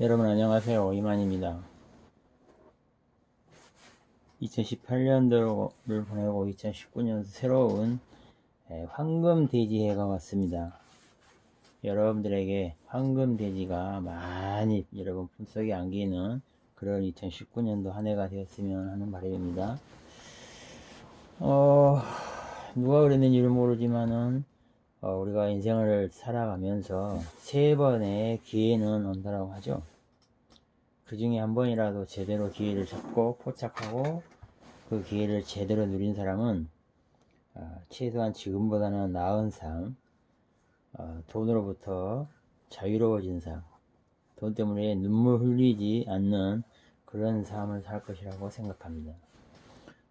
여러분 안녕하세요. 이만입니다. 2018년도를 보내고 2019년 새로운 예, 황금 돼지 해가 왔습니다. 여러분들에게 황금 돼지가 많이 여러분 품속에 안기는 그런 2019년도 한 해가 되었으면 하는 바람입니다. 어, 누가 그랬는지를 모르지만은 어, 우리가 인생을 살아가면서 세 번의 기회는 온다라고 하죠. 그 중에 한 번이라도 제대로 기회를 잡고 포착하고 그 기회를 제대로 누린 사람은 어, 최소한 지금보다는 나은 삶, 어, 돈으로부터 자유로워진 삶, 돈 때문에 눈물 흘리지 않는 그런 삶을 살 것이라고 생각합니다.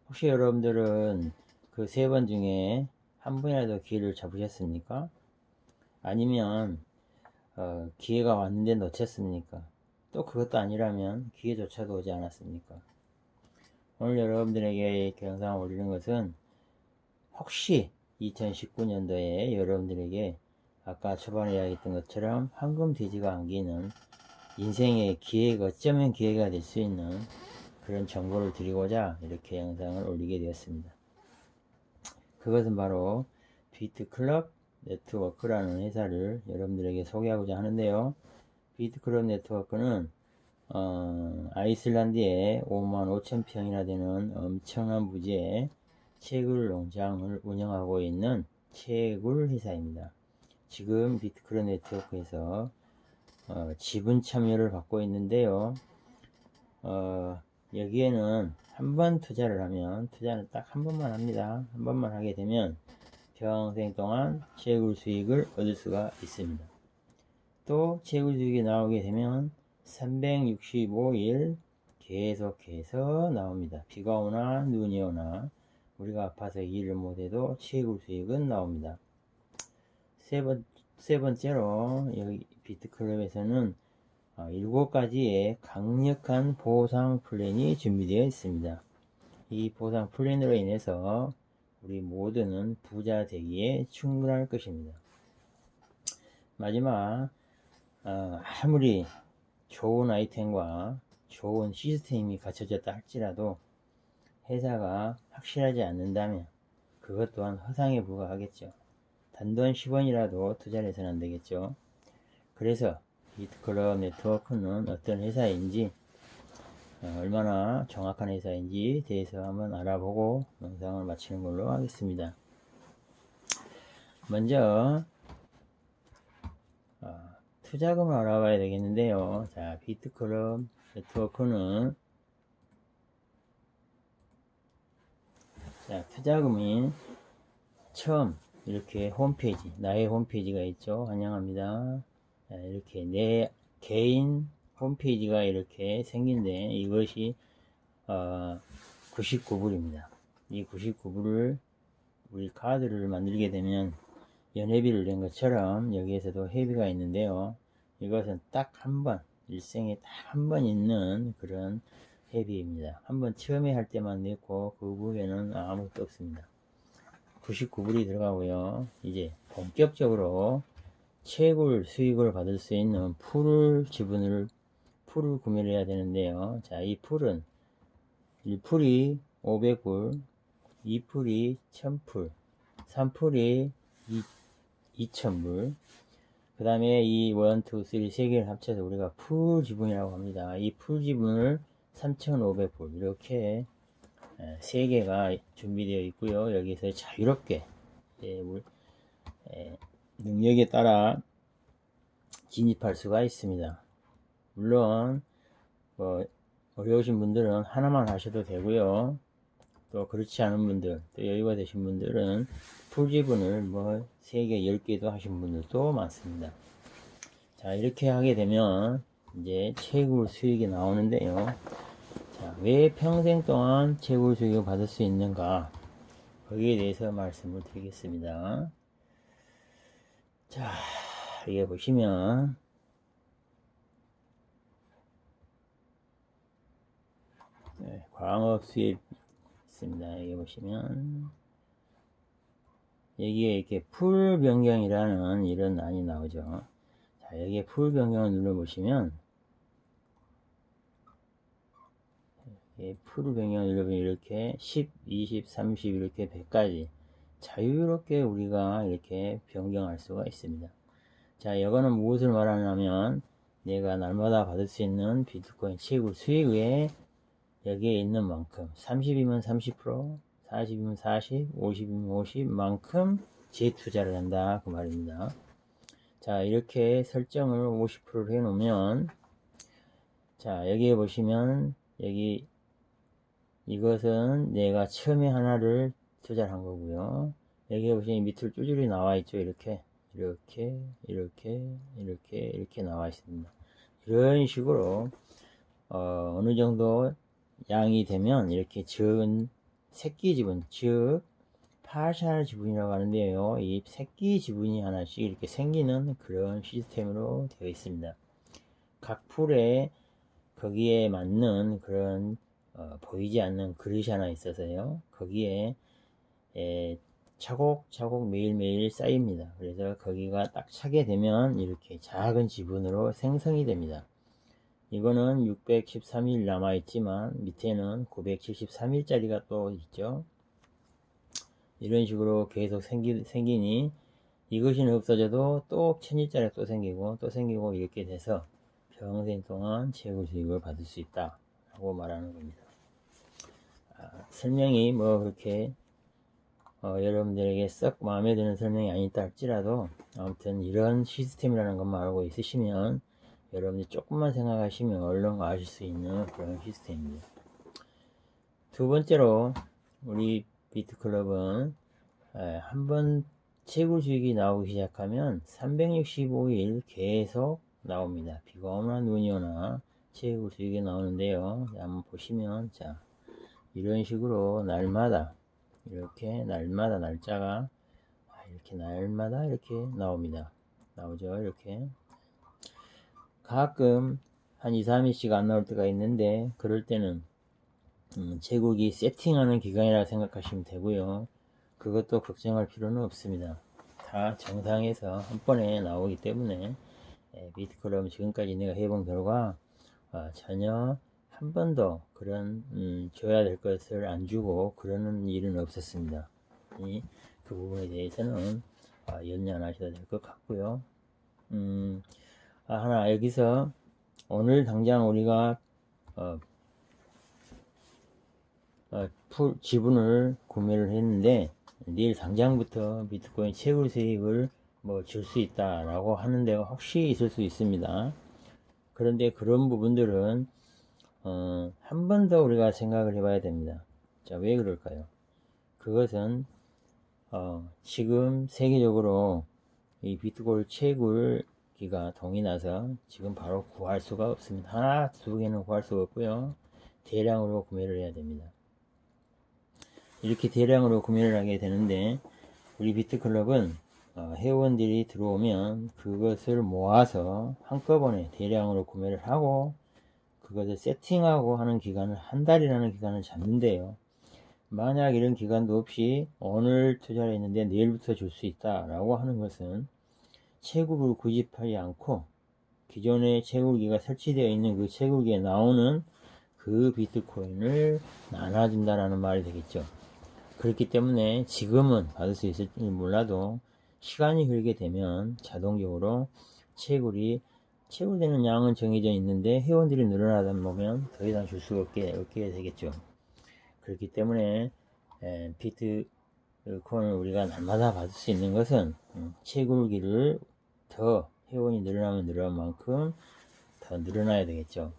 혹시 여러분들은 그 세 번 중에 한 번이라도 기회를 잡으셨습니까? 아니면 어, 기회가 왔는데 놓쳤습니까? 또 그것도 아니라면 기회조차도 오지 않았습니까? 오늘 여러분들에게 영상을 올리는 것은 혹시 2019년도에 여러분들에게 아까 초반에 이야기했던 것처럼 황금 돼지가 안기는 인생의 기회가 어쩌면 기회가 될 수 있는 그런 정보를 드리고자 이렇게 영상을 올리게 되었습니다. 그것은 바로 비트클럽 네트워크라는 회사를 여러분들에게 소개하고자 하는데요. 비트클럽 네트워크는 어, 아이슬란드에 5만 5천 평이나 되는 엄청난 부지에 채굴 농장을 운영하고 있는 채굴 회사입니다. 지금 비트클럽 네트워크에서 어, 지분 참여를 받고 있는데요. 어, 여기에는 한 번 투자를 하면 투자는 딱 한 번만 합니다. 한 번만 하게 되면 평생 동안 채굴 수익을 얻을 수가 있습니다. 또 수익이 나오게 되면 365일 계속해서 나옵니다. 비가 오나 눈이 오나 우리가 아파서 일을 못해도 채굴 수익은 나옵니다. 세, 번, 세 번째로 여기 비트클럽에서는 어, 일곱 가지의 강력한 보상 플랜이 준비되어 있습니다. 이 보상 플랜으로 인해서 우리 모두는 부자 되기에 충분할 것입니다. 마지막 어, 아무리 좋은 아이템과 좋은 시스템이 갖춰졌다 할지라도 회사가 확실하지 않는다면 그것 또한 허상에 불과하겠죠. 단돈 10원이라도 투자를 해서는 안 되겠죠. 그래서 비트클럽 네트워크는 어떤 회사인지 어, 얼마나 정확한 회사인지 대해서 한번 알아보고 영상을 마치는 걸로 하겠습니다. 먼저 어, 투자금을 알아봐야 되겠는데요. 자, 비트클럽 네트워크는 자, 투자금이 처음 이렇게 홈페이지, 나의 홈페이지가 있죠. 환영합니다. 자, 이렇게 내 개인 홈페이지가 이렇게 생긴데 이것이 어, 99불입니다. 이 99불을 우리 카드를 만들게 되면 연회비를 낸 것처럼 여기에서도 회비가 있는데요. 이것은 딱 한 번, 일생에 딱 한 번 있는 그런 회비입니다. 한 번 처음에 할 때만 냈고 그 후에는 아무것도 없습니다. 99불이 들어가고요. 이제 본격적으로 채굴 수익을 받을 수 있는 풀을 지분을 풀을 구매를 해야 되는데요. 자, 이 풀은 1풀이 500불, 2풀이 1000풀, 3풀이 2000불, 그 다음에 이 1, 2, 3, 3개를 합쳐서 우리가 풀 지분이라고 합니다. 이 풀 지분을 3,500불 이렇게 3개가 준비되어 있고요. 여기서 자유롭게 능력에 따라 진입할 수가 있습니다. 물론 뭐 어려우신 분들은 하나만 하셔도 되고요. 또 그렇지 않은 분들, 또 여유가 되신 분들은 풀지분을 뭐 3개, 10개도 하신 분들도 많습니다. 자, 이렇게 하게 되면 이제 채굴 수익이 나오는데요. 자, 왜 평생 동안 채굴 수익을 받을 수 있는가? 거기에 대해서 말씀을 드리겠습니다. 자, 여기 보시면 네, 광업 수입 있습니다. 여기 보시면 여기에 이렇게 풀 변경이라는 이런 란이 나오죠. 자, 여기에 풀 변경을 눌러보시면 풀 변경을 눌러보면 이렇게 10, 20, 30 이렇게 100까지 자유롭게 우리가 이렇게 변경할 수가 있습니다. 자, 이거는 무엇을 말하냐면 내가 날마다 받을 수 있는 비트코인 채굴 수익의 여기에 있는 만큼 30이면 30%, 40이면 40, 50이면 50만큼 재투자를 한다 그 말입니다. 자 이렇게 설정을 50%로 해 놓으면 자 여기에 보시면 여기 이것은 내가 처음에 하나를 투자를 한 거고요. 여기에 보시면 밑으로 쭈쭈리 나와 있죠. 이렇게 이렇게 이렇게 이렇게 이렇게 나와 있습니다. 이런 식으로 어, 어느 정도 양이 되면 이렇게 적은 새끼 지분 즉 파샬 지분이라고 하는데요. 이 새끼 지분이 하나씩 이렇게 생기는 그런 시스템으로 되어 있습니다. 각 풀에 거기에 맞는 그런 어, 보이지 않는 그릇이 하나 있어서요. 거기에 에, 차곡차곡 매일매일 쌓입니다. 그래서 거기가 딱 차게 되면 이렇게 작은 지분으로 생성이 됩니다. 이거는 613일 남아있지만 밑에는 973일짜리가 또 있죠. 이런 식으로 계속 생기, 생기니 이것이 없어져도 또 천일짜리 또 생기고 또 생기고 이렇게 돼서 평생 동안 최고 수익을 받을 수 있다 라고 말하는 겁니다. 아, 설명이 뭐 그렇게 어, 여러분들에게 썩 마음에 드는 설명이 아니다 할지라도 아무튼 이런 시스템이라는 것만 알고 있으시면 여러분이 조금만 생각하시면 얼른 아실 수 있는 그런 시스템입니다. 두 번째로 우리 비트클럽은 한 번 채굴 수익이 나오기 시작하면 365일 계속 나옵니다. 비가 오나 눈이 오나 채굴 수익이 나오는데요. 한번 보시면 자 이런 식으로 날마다 이렇게 날마다 날짜가 이렇게 날마다 이렇게 나옵니다. 나오죠. 이렇게 가끔 한 2, 3일씩 안 나올 때가 있는데 그럴 때는 음, 제국이 세팅하는 기간이라 생각하시면 되고요. 그것도 걱정할 필요는 없습니다. 다 정상에서 한 번에 나오기 때문에 예, 비트클럽 지금까지 내가 해본 결과 어, 전혀 한 번도 그런 음, 줘야 될 것을 안 주고 그러는 일은 없었습니다. 이, 그 부분에 대해서는 어, 연연 안 하셔도 될것 같고요. 음, 아, 하나 여기서 오늘 당장 우리가 어, 어, 풀 지분을 구매를 했는데 내일 당장부터 비트코인 채굴 수익을 뭐 줄 수 있다 라고 하는 데가 혹시 있을 수 있습니다. 그런데 그런 부분들은 어, 한 번 더 우리가 생각을 해 봐야 됩니다. 자, 왜 그럴까요? 그것은 어, 지금 세계적으로 이 비트코인 채굴 기가 동이 나서 지금 바로 구할 수가 없습니다. 하나, 두 개는 구할 수가 없고요. 대량으로 구매를 해야 됩니다. 이렇게 대량으로 구매를 하게 되는데 우리 비트클럽은 어, 회원들이 들어오면 그것을 모아서 한꺼번에 대량으로 구매를 하고 그것을 세팅하고 하는 기간을 한 달이라는 기간을 잡는데요. 만약 이런 기간도 없이 오늘 투자를 했는데 내일부터 줄 수 있다 라고 하는 것은 채굴을 구입하지 않고 기존에 채굴기가 설치되어 있는 그 채굴기에 나오는 그 비트코인을 나눠준다라는 말이 되겠죠. 그렇기 때문에 지금은 받을 수 있을지 몰라도 시간이 흐르게 되면 자동적으로 채굴이 채굴되는 양은 정해져 있는데 회원들이 늘어나다 보면 더 이상 줄 수가 없게, 없게 되겠죠. 그렇기 때문에 에, 비트코인을 우리가 날마다 받을 수 있는 것은 음, 채굴기를 더 회원이 늘어나면 늘어난 만큼 더 늘어나야 되겠죠.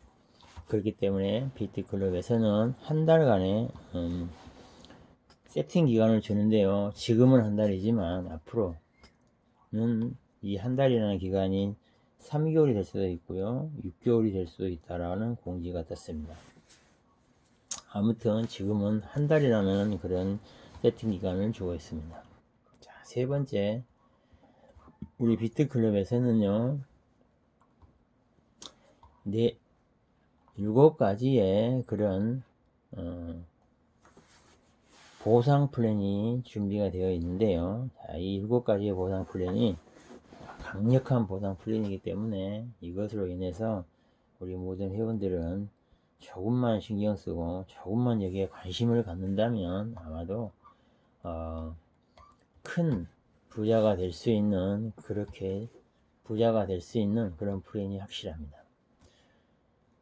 그렇기 때문에 비트클럽에서는 한 달간의 음, 세팅 기간을 주는데요. 지금은 한 달이지만 앞으로는 이 한 달이라는 기간이 3개월이 될 수도 있고요. 6개월이 될 수도 있다라는 공지가 떴습니다. 아무튼 지금은 한 달이라는 그런 세팅 기간을 주고 있습니다. 자, 세 번째. 우리 비트클럽에서는요, 네, 일곱 가지의 그런, 어, 보상 플랜이 준비가 되어 있는데요. 자, 이 일곱 가지의 보상 플랜이 강력한 보상 플랜이기 때문에 이것으로 인해서 우리 모든 회원들은 조금만 신경 쓰고 조금만 여기에 관심을 갖는다면 아마도 어, 큰 부자가 될 수 있는 그렇게 부자가 될 수 있는 그런 플랜이 확실합니다.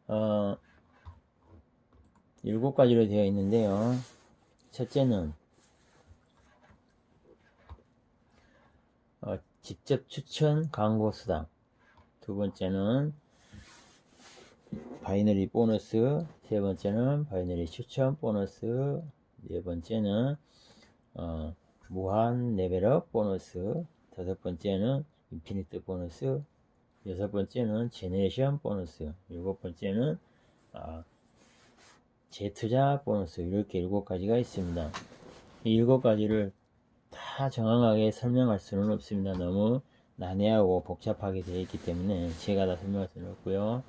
어, 일곱 가지로 되어 있는데요. 첫째는 어, 직접 추천 광고 수당. 두 번째는 바이너리 보너스. 세 번째는 바이너리 추천 보너스. 네 번째는 어, 무한 레벨업 보너스. 다섯 번째는 인피니트 보너스. 여섯 번째는 제네레이션 보너스. 일곱 번째는 아, 재투자 보너스. 이렇게 일곱 가지가 있습니다. 이 일곱 가지를 다 정확하게 설명할 수는 없습니다. 너무 난해하고 복잡하게 되어 있기 때문에 제가 다 설명할 수는 없고요.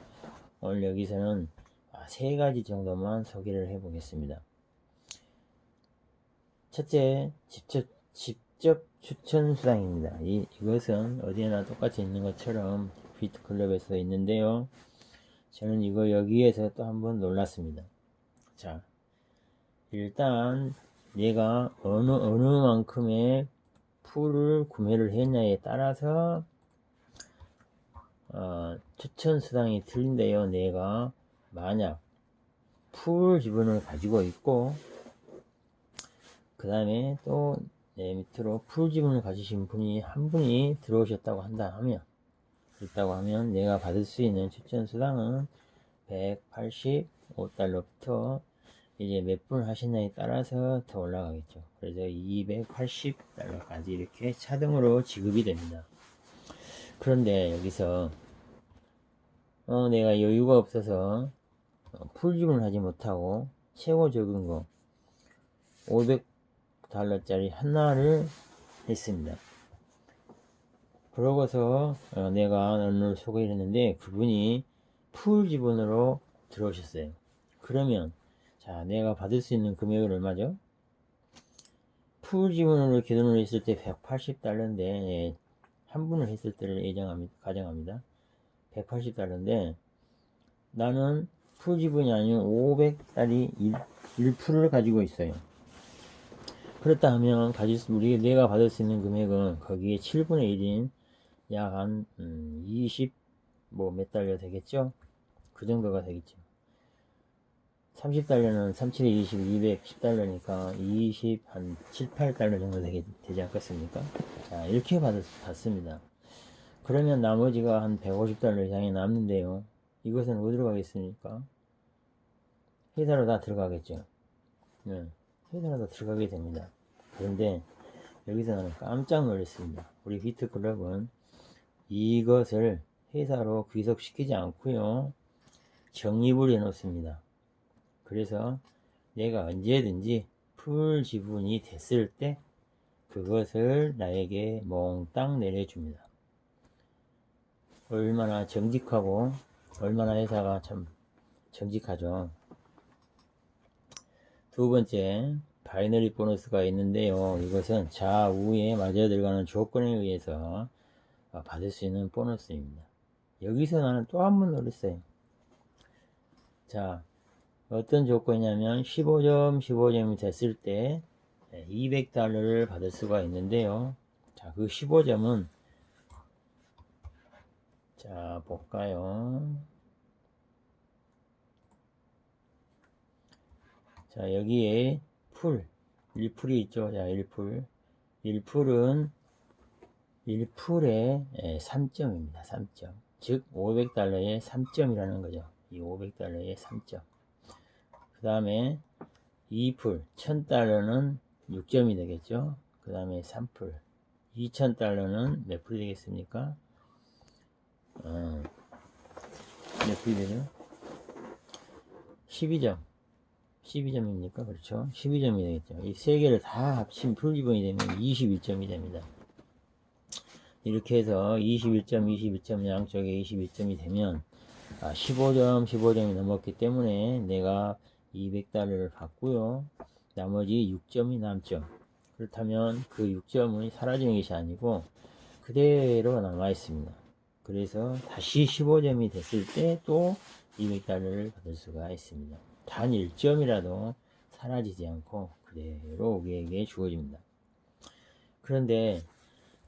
오늘 여기서는 아, 세 가지 정도만 소개를 해 보겠습니다. 첫째, 직접, 직접 추천 수당입니다. 이, 이것은 어디에나 똑같이 있는 것처럼 비트클럽에서 있는데요. 저는 이거 여기에서 또 한번 놀랐습니다. 자, 일단 내가 어느 어느 만큼의 풀을 구매를 했냐에 따라서 어, 추천 수당이 틀린데요. 내가 만약 풀 지분을 가지고 있고 그 다음에 또 내 밑으로 풀 지분을 가지신 분이 한 분이 들어오셨다고 한다 하면 있다고 하면 내가 받을 수 있는 추천 수당은 185달러부터 이제 몇분 하셨냐에 따라서 더 올라가겠죠. 그래서 280달러까지 이렇게 차등으로 지급이 됩니다. 그런데 여기서 어, 내가 여유가 없어서 어, 풀지분을 하지 못하고 최고 적은 거 500 달러짜리 하나를 했습니다. 그러고서 어, 내가 오늘 소개를 했는데 그분이 풀 지분으로 들어오셨어요. 그러면 자, 내가 받을 수 있는 금액은 얼마죠? 풀 지분으로 기준으로 했을 때 180달러인데 한 분을 했을 때를 예정합니다. 가정합니다. 180달러인데 나는 풀 지분이 아니면 500달이 1, 1%를 가지고 있어요. 그렇다 하면 가질 수, 우리 내가 받을 수 있는 금액은 거기에 7분의 1인 약한 20, 뭐 몇 달러 되겠죠? 그 정도가 되겠죠. 30달러는 37에 20, 210달러니까 20, 한 7, 8달러 정도 되게, 되지 않겠습니까? 자, 이렇게 받, 받습니다. 그러면 나머지가 한 150달러 이상이 남는데요. 이것은 어디로 가겠습니까? 회사로 다 들어가겠죠. 네, 다 들어가게 됩니다. 그런데 여기서 나는 깜짝 놀랐습니다. 우리 비트클럽은 이것을 회사로 귀속시키지 않고요. 적립을 해놓습니다. 그래서 내가 언제든지 풀 지분이 됐을 때 그것을 나에게 몽땅 내려줍니다. 얼마나 정직하고 얼마나 회사가 참 정직하죠. 두 번째 바이너리 보너스가 있는데요. 이것은 좌우에 맞아 들어가는 조건에 의해서 받을 수 있는 보너스입니다. 여기서 나는 또 한번 놀랐어요. 자, 어떤 조건이냐면 15점 15점이 됐을 때 200달러를 받을 수가 있는데요 자 그 15점은 자 볼까요 자 여기에 풀. 1풀이 있죠? 자 1풀. 1풀은 1풀에 3점입니다. 3점. 즉 500달러에 3점이라는 거죠. 이 500달러에 3점. 그 다음에 2풀 1000달러는 6점이 되겠죠? 그 다음에 3풀. 2000달러는 몇 풀이 되겠습니까? 어, 몇 풀이 되죠? 12점 12점입니까 그렇죠 12점이 되겠죠 이 세 개를 다 합친 풀기본이 되면 22점이 됩니다 이렇게 해서 21점 21점 양쪽에 21점이 되면 아, 15점 15점이 넘었기 때문에 내가 200달러를 받고요. 나머지 6점이 남죠. 그렇다면 그 6점은 사라지는 것이 아니고 그대로 남아 있습니다. 그래서 다시 15점이 됐을 때 또 200달러를 받을 수가 있습니다. 단 1점이라도 사라지지 않고 그대로 우리에게 주어집니다. 그런데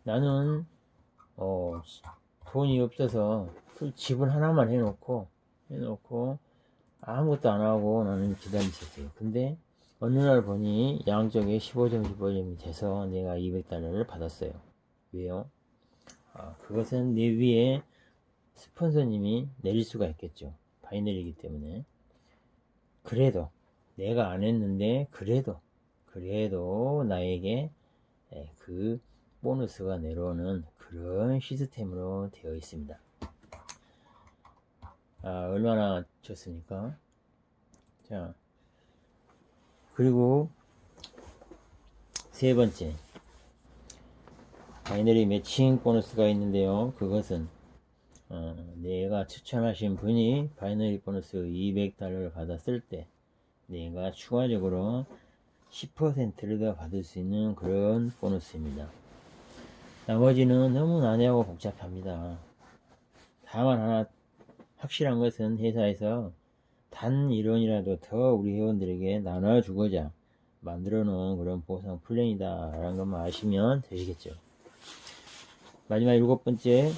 나는 어, 돈이 없어서 그 지분 하나만 해놓고 해놓고 아무것도 안 하고 나는 기다리셨어요. 근데 어느 날 보니 양쪽에 15점 15점이 돼서 내가 200달러를 받았어요. 왜요? 아, 그것은 내 위에 스폰서님이 내릴 수가 있겠죠. 바이너리이기 때문에. 그래도 내가 안 했는데 그래도 그래도 나에게 예, 그 보너스가 내려오는 그런 시스템으로 되어 있습니다. 아, 얼마나 좋습니까? 자, 그리고 세 번째, 바이너리 매칭 보너스가 있는데요. 그것은 어, 내가 추천하신 분이 바이너리 보너스 200달러를 받았을 때 내가 추가적으로 10%를 더 받을 수 있는 그런 보너스입니다. 나머지는 너무 난해하고 복잡합니다. 다만 하나 확실한 것은 회사에서 단 1원이라도 더 우리 회원들에게 나눠주고자 만들어 놓은 그런 보상 플랜이다 라는 것만 아시면 되시겠죠. 마지막 일곱 번째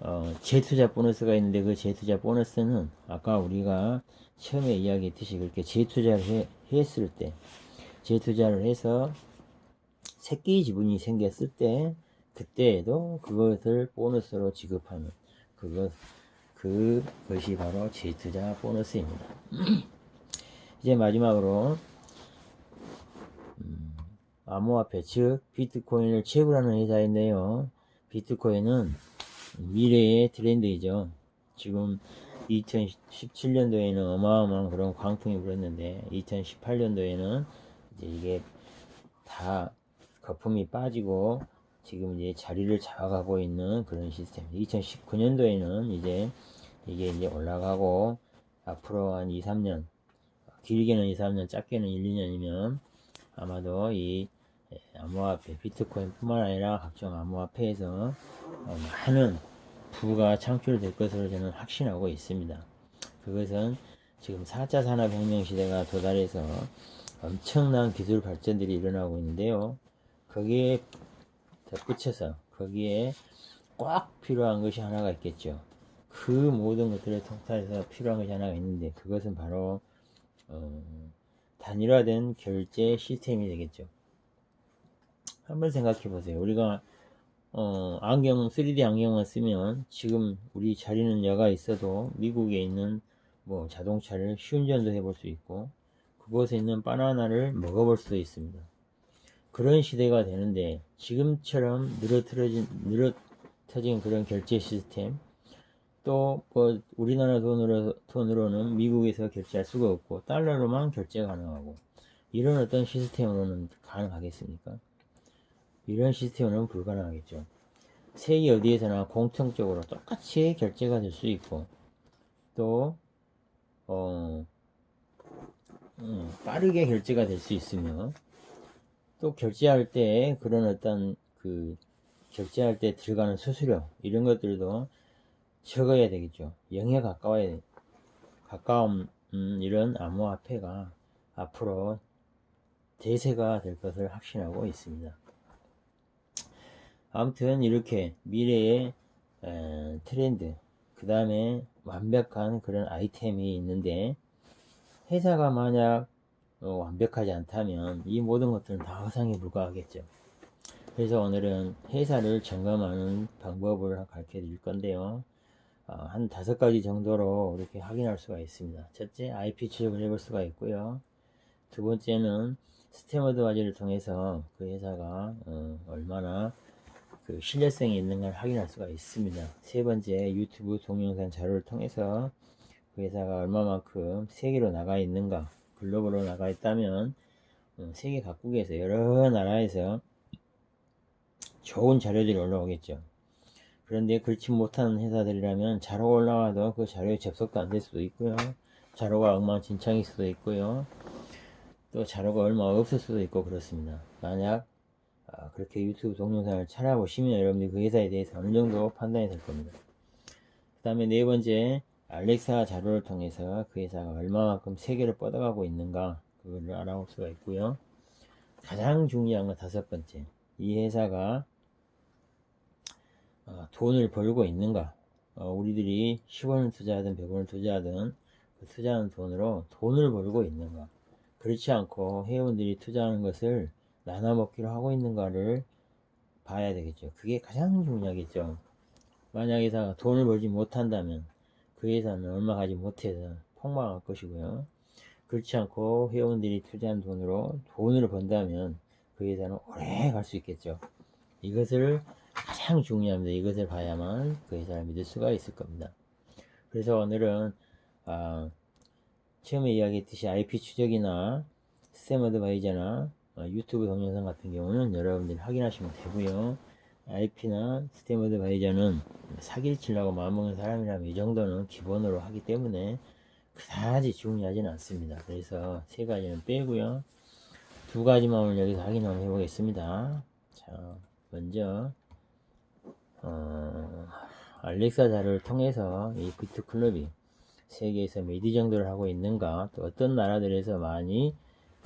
어, 재투자 보너스가 있는데 그 재투자 보너스는 아까 우리가 처음에 이야기했듯이 그렇게 재투자를 해, 했을 때 재투자를 해서 새끼 지분이 생겼을 때 그때에도 그것을 보너스로 지급하는 그것 그것이 바로 재투자 보너스입니다. 이제 마지막으로 음, 암호화폐 즉 비트코인을 채굴하는 회사인데요. 비트코인은 미래의 트렌드이죠. 지금 2017년도에는 어마어마한 그런 광풍이 불었는데 2018년도에는 이제 이게 다 거품이 빠지고 지금 이제 자리를 잡아가고 있는 그런 시스템. 2019년도에는 이제 이게 이제 올라가고 앞으로 한 2, 3년 길게는 2, 3년, 작게는 1, 2년이면 아마도 이 암호화폐, 비트코인 뿐만 아니라 각종 암호화폐에서 어, 많은 부가 창출될 것으로 저는 확신하고 있습니다. 그것은 지금 4차 산업혁명 시대가 도달해서 엄청난 기술 발전들이 일어나고 있는데요. 거기에 덧붙여서 거기에 꽉 필요한 것이 하나가 있겠죠. 그 모든 것들을 통틀어서 필요한 것이 하나가 있는데 그것은 바로 어, 단일화된 결제 시스템이 되겠죠. 한번 생각해 보세요. 우리가 어, 안경 3D 안경을 쓰면 지금 우리 자리는 여가 있어도 미국에 있는 뭐 자동차를 시운전도 해볼 수 있고 그곳에 있는 바나나를 먹어볼 수도 있습니다. 그런 시대가 되는데 지금처럼 늘어뜨려진 늘어터진 그런 결제 시스템 또 뭐 우리나라 돈으로 돈으로는 미국에서 결제할 수가 없고 달러로만 결제 가능하고 이런 어떤 시스템으로는 가능하겠습니까? 이런 시스템은 불가능하겠죠. 세계 어디에서나 공통적으로 똑같이 결제가 될 수 있고 또 어, 음, 빠르게 결제가 될 수 있으며 또 결제할 때 그런 어떤 그 결제할 때 들어가는 수수료 이런 것들도 적어야 되겠죠. 0에 가까워야 돼. 가까운 음, 이런 암호화폐가 앞으로 대세가 될 것을 확신하고 있습니다. 아무튼 이렇게 미래의 에, 트렌드 그 다음에 완벽한 그런 아이템이 있는데 회사가 만약 어, 완벽하지 않다면 이 모든 것들은 다 허상에 불과하겠죠. 그래서 오늘은 회사를 점검하는 방법을 가르쳐 드릴 건데요. 어, 한 다섯 가지 정도로 이렇게 확인할 수가 있습니다. 첫째, IP 추적을 해볼 수가 있고요. 두 번째는 스테머드 화제를 통해서 그 회사가 어, 얼마나 그 신뢰성이 있는 걸 확인할 수가 있습니다. 세 번째, 유튜브 동영상 자료를 통해서 그 회사가 얼마만큼 세계로 나가 있는가 글로벌로 나가 있다면 어, 세계 각국에서 여러 나라에서 좋은 자료들이 올라오겠죠. 그런데 그렇지 못하는 회사들이라면 자료가 올라와도 그 자료에 접속도 안 될 수도 있고요. 자료가 엉망진창일 수도 있고요. 또 자료가 얼마 없을 수도 있고 그렇습니다. 만약 아, 그렇게 유튜브 동영상을 찾아보시면 여러분들이 그 회사에 대해서 어느 정도 판단이 될 겁니다. 그 다음에 네 번째 알렉사 자료를 통해서 그 회사가 얼마만큼 세계를 뻗어가고 있는가 그거를 알아볼 수가 있고요. 가장 중요한 건 다섯 번째, 이 회사가 어, 돈을 벌고 있는가? 어, 우리들이 10원을 투자하든 100원을 투자하든 그 투자하는 돈으로 돈을 벌고 있는가? 그렇지 않고 회원들이 투자하는 것을 나눠 먹기로 하고 있는가를 봐야 되겠죠. 그게 가장 중요하겠죠. 만약 회사가 돈을 벌지 못한다면 그 회사는 얼마 가지 못해서 폭망할 것이고요. 그렇지 않고 회원들이 투자한 돈으로 돈을 번다면 그 회사는 오래 갈 수 있겠죠. 이것을 가장 중요합니다. 이것을 봐야만 그 회사를 믿을 수가 있을 겁니다. 그래서 오늘은 아, 처음에 이야기했듯이 IP 추적이나 시스템 어드바이저나 어, 유튜브 동영상 같은 경우는 여러분들이 확인하시면 되고요. IP나 시스템 어드바이저는 사기를 치려고 마음먹는 사람이라면 이 정도는 기본으로 하기 때문에 그다지 중요하지는 않습니다. 그래서 세 가지는 빼고요. 두 가지만 오늘 여기서 확인 한번 해보겠습니다. 자, 먼저 어, 알렉사 자료를 통해서 이 비트클럽이 세계에서 몇 위 정도를 하고 있는가, 또 어떤 나라들에서 많이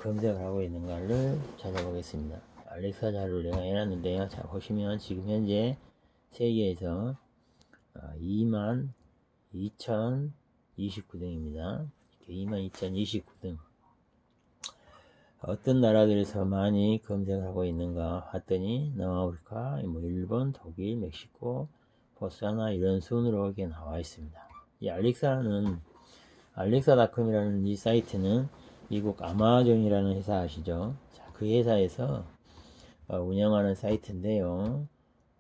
검색을 하고 있는가를 찾아보겠습니다. 알렉사 자료를 내가 해놨는데요. 자, 보시면 지금 현재 세계에서 2만 2029등입니다. 2만 2029등. 어떤 나라들에서 많이 검색을 하고 있는가 봤더니 남아프리카, 뭐 일본, 독일, 멕시코, 보스아나 이런 순으로 이렇게 나와 있습니다. 이 알렉사는 알렉사닷컴이라는 이 사이트는 미국 아마존이라는 회사 아시죠? 자, 그 회사에서 어, 운영하는 사이트인데요.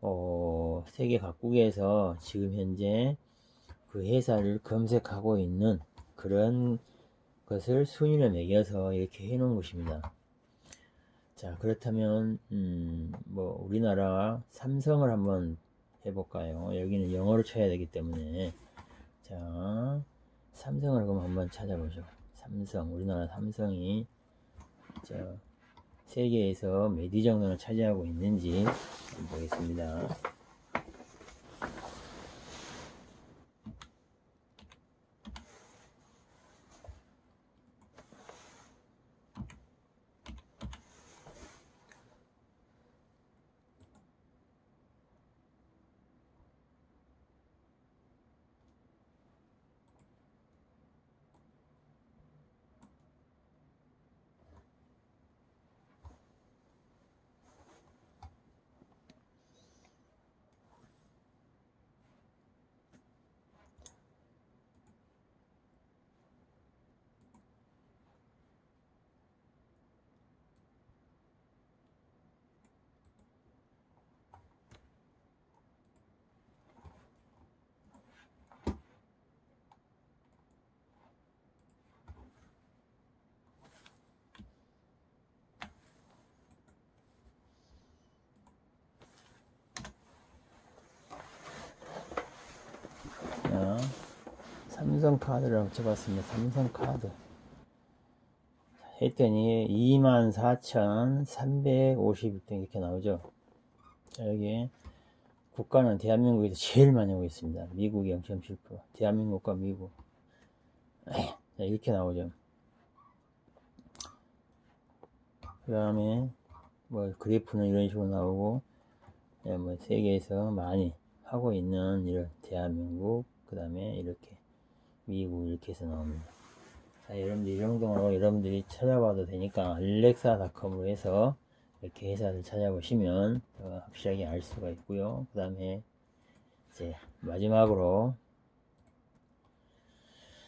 어, 세계 각국에서 지금 현재 그 회사를 검색하고 있는 그런 것을 순위를 매겨서 이렇게 해 놓은 것입니다. 자, 그렇다면, 음, 뭐, 우리나라 삼성을 한번 해볼까요? 여기는 영어로 쳐야 되기 때문에. 자, 삼성을 그럼 한번 찾아보죠. 삼성, 우리나라 삼성이, 자, 세계에서 몇 위 정도를 차지하고 있는지 보겠습니다. 자, 삼성카드를 붙여봤습니다. 삼성카드. 했더니 24,350등 이렇게 나오죠. 자, 여기 국가는 대한민국에서 제일 많이 오고 있습니다. 미국이 0.7%, 대한민국과 미국. 자, 이렇게 나오죠. 그 다음에 뭐 그래프는 이런 식으로 나오고 예, 뭐 세계에서 많이 하고 있는 이런 대한민국 그 다음에 이렇게 미국 이렇게 해서 나옵니다. 자, 여러분들 이 정도로 여러분들이 찾아봐도 되니까 알렉사닷컴으로 해서 이렇게 회사를 찾아보시면 더 확실하게 알 수가 있고요. 그 다음에 이제 마지막으로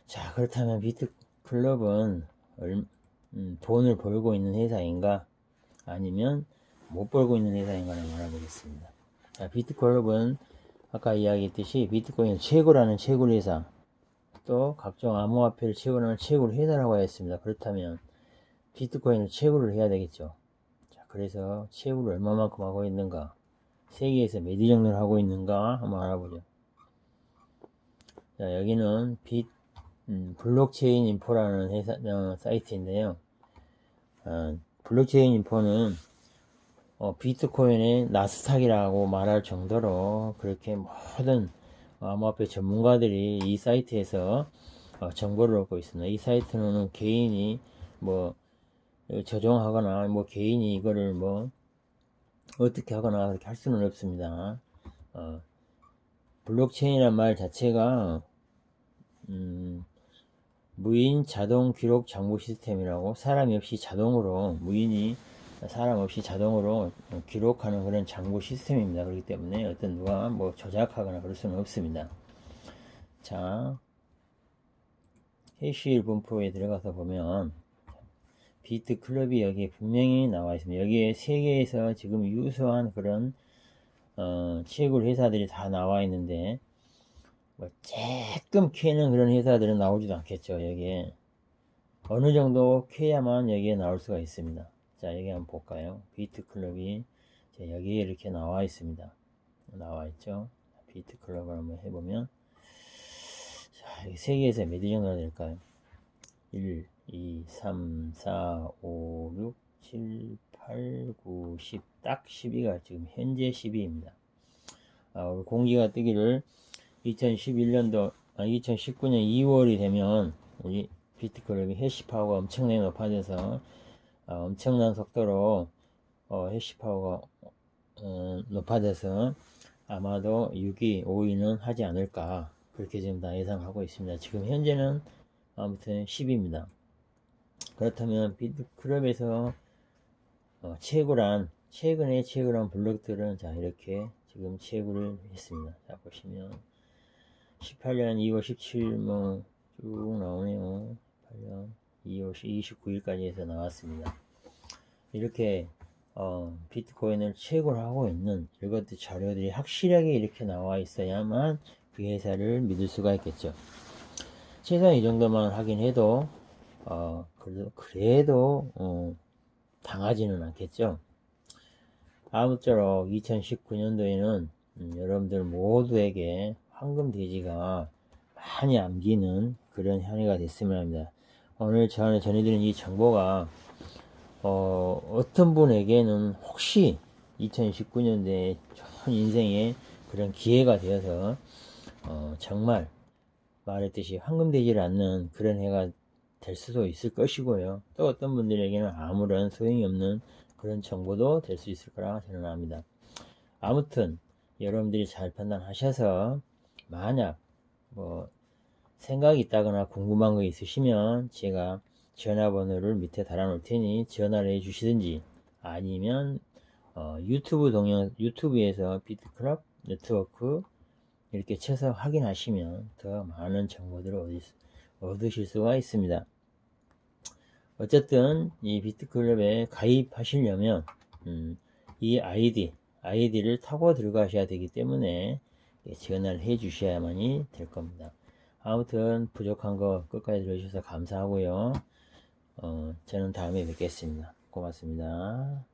자 그렇다면 비트클럽은 얼, 음, 돈을 벌고 있는 회사인가 아니면 못 벌고 있는 회사인가를 알아보겠습니다. 자, 비트클럽은 아까 이야기했듯이 비트코인 채굴하는 채굴 회사 또 각종 암호화폐를 채굴하는 채굴 회사라고 했습니다. 그렇다면 비트코인을 채굴을 해야 되겠죠. 자, 그래서 채굴을 얼마만큼 하고 있는가 세계에서 몇 위 정도를 하고 있는가 한번 알아보죠. 자, 여기는 빗 음, 블록체인 인포라는 회사 어, 사이트인데요. 어, 블록체인 인포는 어, 비트코인의 나스닥이라고 말할 정도로 그렇게 모든 암호화폐 전문가들이 이 사이트에서 어, 정보를 얻고 있습니다. 이 사이트는 개인이 뭐 어, 조정하거나 뭐 개인이 이거를 뭐 어떻게 하거나 그렇게 할 수는 없습니다. 어, 블록체인이란 말 자체가 음, 무인 자동 기록 장부 시스템이라고 사람이 없이 자동으로 무인이 사람 없이 자동으로 기록하는 그런 장부 시스템입니다. 그렇기 때문에 어떤 누가 뭐 조작하거나 그럴 수는 없습니다. 자, 해시일 분포에 들어가서 보면 비트 클럽이 여기 분명히 나와 있습니다. 여기에 세계에서 지금 유수한 그런 어, 채굴 회사들이 다 나와 있는데 뭐 조금 캐는 그런 회사들은 나오지도 않겠죠. 여기에 어느 정도 캐야만 여기에 나올 수가 있습니다. 자 여기 한번 볼까요? 비트 클럽이 여기에 이렇게 나와 있습니다. 나와 있죠. 비트 클럽을 한번 해보면 자 여기 세계에서 몇위 정도 될까요? 1, 2, 3, 4, 5, 6, 7, 8, 9, 10, 딱 12가 지금 현재 10위입니다. 아, 공기가 뜨기를 2011년도, 아, 2019년 2월이 되면 우리 비트클럽이 해시파워가 엄청나게 높아져서 아, 엄청난 속도로 어, 해시 파워가 어, 높아져서 아마도 6위, 5위는 하지 않을까 그렇게 지금 다 예상하고 있습니다. 지금 현재는 아무튼 10위입니다. 그렇다면 비트클럽에서 어, 채굴한 최근에 채굴한 블록들은 자 이렇게 지금 채굴을 했습니다. 자 보시면 18년 2월 17일 뭐쭉 나오네요. 8년 2월 29일까지 해서 나왔습니다. 이렇게 어, 비트코인을 채굴하고 있는 이것들 자료들이 확실하게 이렇게 나와 있어야만 그 회사를 믿을 수가 있겠죠. 최소한 이 정도만 하긴 해도 어, 그래도, 그래도 어, 당하지는 않겠죠. 아무쪼록 2019년도에는 음, 여러분들 모두에게 황금 돼지가 많이 암기는 그런 한 해가 됐으면 합니다. 오늘 전에 전해드린 이 정보가 어, 어떤 분에게는 혹시 2019년도에 좋은 인생에 그런 기회가 되어서 어, 정말 말했듯이 황금되지를 않는 그런 해가 될 수도 있을 것이고요. 또 어떤 분들에게는 아무런 소용이 없는 그런 정보도 될 수 있을 거라 저는 압니다. 아무튼 여러분들이 잘 판단하셔서 만약 뭐 생각이 있다거나 궁금한 거 있으시면 제가 전화번호를 밑에 달아 놓을 테니 전화를 해 주시든지 아니면 어, 유튜브 동영 유튜브에서 비트클럽 네트워크 이렇게 쳐서 확인하시면 더 많은 정보들을 얻으실 수가 있습니다. 어쨌든 이 비트클럽에 가입하시려면 음, 이 아이디 아이디를 타고 들어가셔야 되기 때문에 전화를 해 주셔야만이 될 겁니다. 아무튼 부족한 거 끝까지 들어주셔서 감사하고요. 어, 저는 다음에 뵙겠습니다. 고맙습니다.